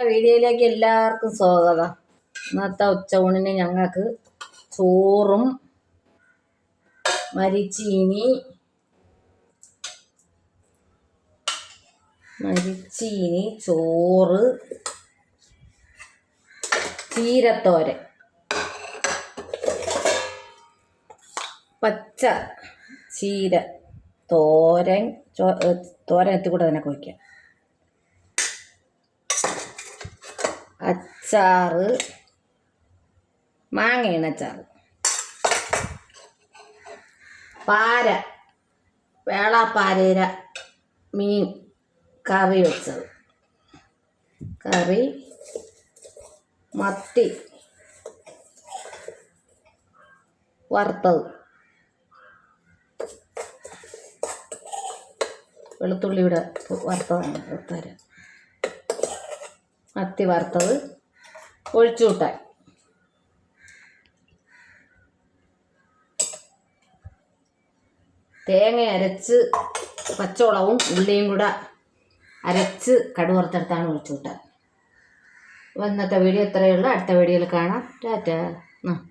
വീഡിയോയിലേക്ക് എല്ലാവർക്കും സ്വാഗതം. ഇന്നത്തെ ഉച്ചയൂണിന് ഞങ്ങൾക്ക് ചോറും മരിച്ചീനി മരിച്ചീനി ചോറ് ചീരത്തോരൻ പച്ച ചീര തോരൻ തോരൻ എത്തിക്കൂടെ തന്നെ കൊയ്ക്കാം അച്ചാറ് മാങ്ങയാണ് അച്ചാറ്. പാര വേളാപ്പാരേര മീൻ കറി വെച്ചത്. കറി മത്തി വറുത്തത്. വെളുത്തുള്ളിയുടെ വറുത്തതാണ്. തരാം മത്തി വറുത്തത് ഒഴിച്ചു കൂട്ടാൻ. തേങ്ങ അരച്ച് പച്ചമുളകും ഉള്ളിയും കൂടെ അരച്ച് കടുവറുത്തെടുത്താണ് ഒഴിച്ചുകൂട്ടാൻ അപ്പോൾ ഇന്നത്തെ വീഡിയോ ഇത്രയേ ഉള്ളൂ. അടുത്ത വീഡിയോയിൽ കാണാം. ടാറ്റ.